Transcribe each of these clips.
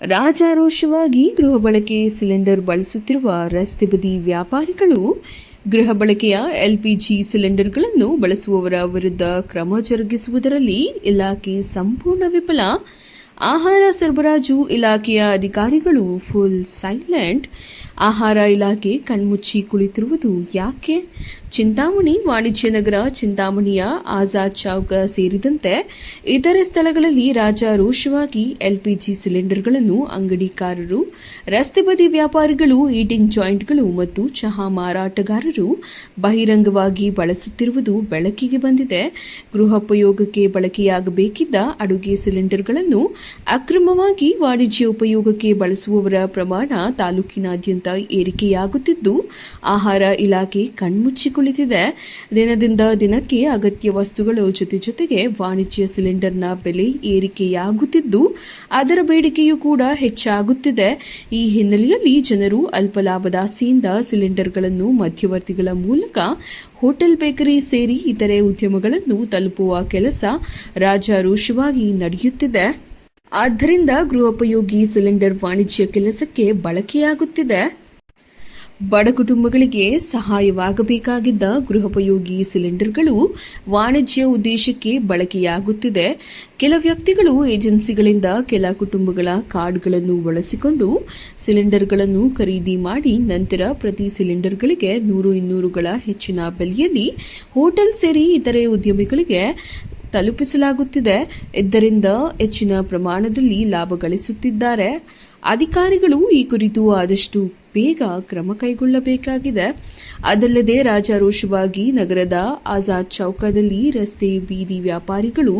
ರಾಜಾರೋಷವಾಗಿ ಗೃಹ ಬಳಕೆ ಸಿಲಿಂಡರ್ ಬಳಸುತ್ತಿರುವ ರಸ್ತೆ ಬದಿ ವ್ಯಾಪಾರಿಗಳು ಗೃಹ ಬಳಕೆಯ ಎಲ್ಪಿಜಿ ಸಿಲಿಂಡರ್ಗಳನ್ನು ಬಳಸುವವರ ವಿರುದ್ಧ ಕ್ರಮ ಜರುಗಿಸುವುದರಲ್ಲಿ ಇಲಾಖೆ ಸಂಪೂರ್ಣ ವಿಫಲ. ಆಹಾರ ಸರಬರಾಜು ಇಲಾಖೆಯ ಅಧಿಕಾರಿಗಳು ಫುಲ್ ಸೈಲೆಂಟ್. ಆಹಾರ ಇಲಾಖೆ ಕಣ್ಮುಚ್ಚಿ ಕುಳಿತಿರುವುದು ಯಾಕೆ? ಚಿಂತಾಮಣಿ, ವಾಣಿಜ್ಯ ನಗರ ಚಿಂತಾಮಣಿಯ ಆಜಾದ್ ಚೌಕ ಸೇರಿದಂತೆ ಇತರೆ ಸ್ಥಳಗಳಲ್ಲಿ ರಾಜಾರೋಷವಾಗಿ ಎಲ್ಪಿಜಿ ಸಿಲಿಂಡರ್ಗಳನ್ನು ಅಂಗಡಿಕಾರರು, ರಸ್ತೆ ಬದಿ ವ್ಯಾಪಾರಿಗಳು, ಈಟಿಂಗ್ ಜಾಯಿಂಟ್ಗಳು ಮತ್ತು ಚಹಾ ಮಾರಾಟಗಾರರು ಬಹಿರಂಗವಾಗಿ ಬಳಸುತ್ತಿರುವುದು ಬೆಳಕಿಗೆ ಬಂದಿದೆ. ಗೃಹೋಪಯೋಗಕ್ಕೆ ಬಳಕೆಯಾಗಬೇಕಿದ್ದ ಅಡುಗೆ ಸಿಲಿಂಡರ್ಗಳನ್ನು ಅಕ್ರಮವಾಗಿ ವಾಣಿಜ್ಯ ಉಪಯೋಗಕ್ಕೆ ಬಳಸುವವರ ಪ್ರಮಾಣ ತಾಲೂಕಿನಾದ್ಯಂತ ಏರಿಕೆಯಾಗುತ್ತಿದ್ದು, ಆಹಾರ ಇಲಾಖೆ ಕಣ್ಮುಚ್ಚಿ ಕುಳಿತಿದೆ ದಿನದಿಂದ ದಿನಕ್ಕೆ ಅಗತ್ಯ ವಸ್ತುಗಳು ಜೊತೆ ಜೊತೆಗೆ ವಾಣಿಜ್ಯ ಸಿಲಿಂಡರ್ನ ಬೆಲೆ ಏರಿಕೆಯಾಗುತ್ತಿದ್ದು, ಅದರ ಬೇಡಿಕೆಯೂ ಕೂಡ ಹೆಚ್ಚಾಗುತ್ತಿದೆ. ಈ ಹಿನ್ನೆಲೆಯಲ್ಲಿ ಜನರು ಅಲ್ಪ ಲಾಭದಾಸೆಯಿಂದ ಸಿಲಿಂಡರ್ಗಳನ್ನು ಮಧ್ಯವರ್ತಿಗಳ ಮೂಲಕ ಹೋಟೆಲ್ ಬೇಕರಿ ಸೇರಿ ಇತರೆ ಉದ್ಯಮಗಳನ್ನು ತಲುಪುವ ಕೆಲಸ ರಾಜಾರೋಷವಾಗಿ ನಡೆಯುತ್ತಿದೆ. ಆದ್ದರಿಂದ ಗೃಹೋಪಯೋಗಿ ಸಿಲಿಂಡರ್ ವಾಣಿಜ್ಯ ಕೆಲಸಕ್ಕೆ ಬಳಕೆಯಾಗುತ್ತಿದೆ. ಬಡ ಕುಟುಂಬಗಳಿಗೆ ಸಹಾಯವಾಗಬೇಕಾಗಿದ್ದ ಗೃಹೋಪಯೋಗಿ ಸಿಲಿಂಡರ್ಗಳು ವಾಣಿಜ್ಯ ಉದ್ದೇಶಕ್ಕೆ ಬಳಕೆಯಾಗುತ್ತಿದೆ. ಕೆಲ ವ್ಯಕ್ತಿಗಳು ಏಜೆನ್ಸಿಗಳಿಂದ ಕೆಲ ಕುಟುಂಬಗಳ ಕಾರ್ಡ್ಗಳನ್ನು ಬಳಸಿಕೊಂಡು ಸಿಲಿಂಡರ್ಗಳನ್ನು ಖರೀದಿ ಮಾಡಿ ನಂತರ ಪ್ರತಿ ಸಿಲಿಂಡರ್ಗಳಿಗೆ ನೂರು ಇನ್ನೂರುಗಳ ಹೆಚ್ಚಿನ ಬೆಲೆಯಲ್ಲಿ ಹೋಟೆಲ್ ಸೇರಿ ಇತರೆ ಉದ್ಯಮಿಗಳಿಗೆ ತಲುಪಿಸಲಾಗುತ್ತಿದೆ. ಇದರಿಂದ ಹೆಚ್ಚಿನ ಪ್ರಮಾಣದಲ್ಲಿ ಲಾಭ ಗಳಿಸುತ್ತಿದ್ದಾರೆ. ಅಧಿಕಾರಿಗಳು ಈ ಕುರಿತು ಆದಷ್ಟು ಬೇಗ ಕ್ರಮ ಕೈಗೊಳ್ಳಬೇಕಾಗಿದೆ. ಅದಲ್ಲದೆ ರಾಜಾರೋಷವಾಗಿ ನಗರದ ಆಜಾದ್ ಚೌಕದಲ್ಲಿ ರಸ್ತೆ ಬೀದಿ ವ್ಯಾಪಾರಿಗಳು,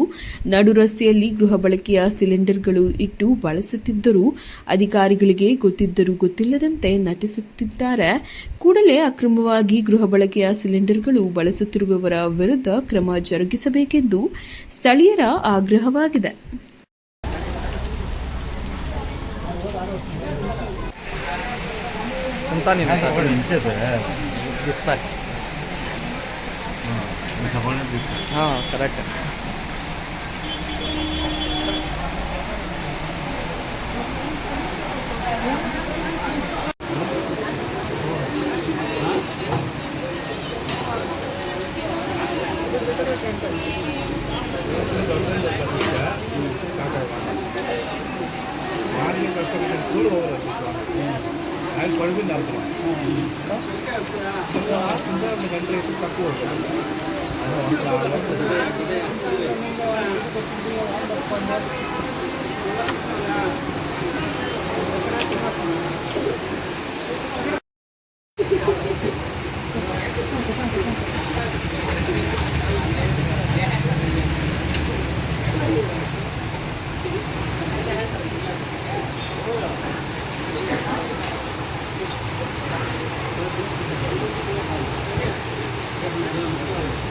ನಡು ರಸ್ತೆಯಲ್ಲಿ ಗೃಹ ಬಳಕೆಯ ಸಿಲಿಂಡರ್ಗಳು ಇಟ್ಟು ಬಳಸುತ್ತಿದ್ದರೂ ಅಧಿಕಾರಿಗಳಿಗೆ ಗೊತ್ತಿದ್ದರೂ ಗೊತ್ತಿಲ್ಲದಂತೆ ನಟಿಸುತ್ತಿದ್ದಾರೆ. ಕೂಡಲೇ ಅಕ್ರಮವಾಗಿ ಗೃಹ ಬಳಕೆಯ ಸಿಲಿಂಡರ್ಗಳು ಬಳಸುತ್ತಿರುವವರ ವಿರುದ್ಧ ಕ್ರಮ ಜರುಗಿಸಬೇಕೆಂದು ಸ್ಥಳೀಯರ ಆಗ್ರಹವಾಗಿದೆ. 간단히는 아니, 원래 인체들. 비슷해. 응, 저번에 비슷해. 어, 그럴까. 많이 걸 거기 좀 불러오는 ಬಳ್ಬಿಂದ ಗಂಟೆ ತಪ್ಪು ಹೋಗ್ತದೆ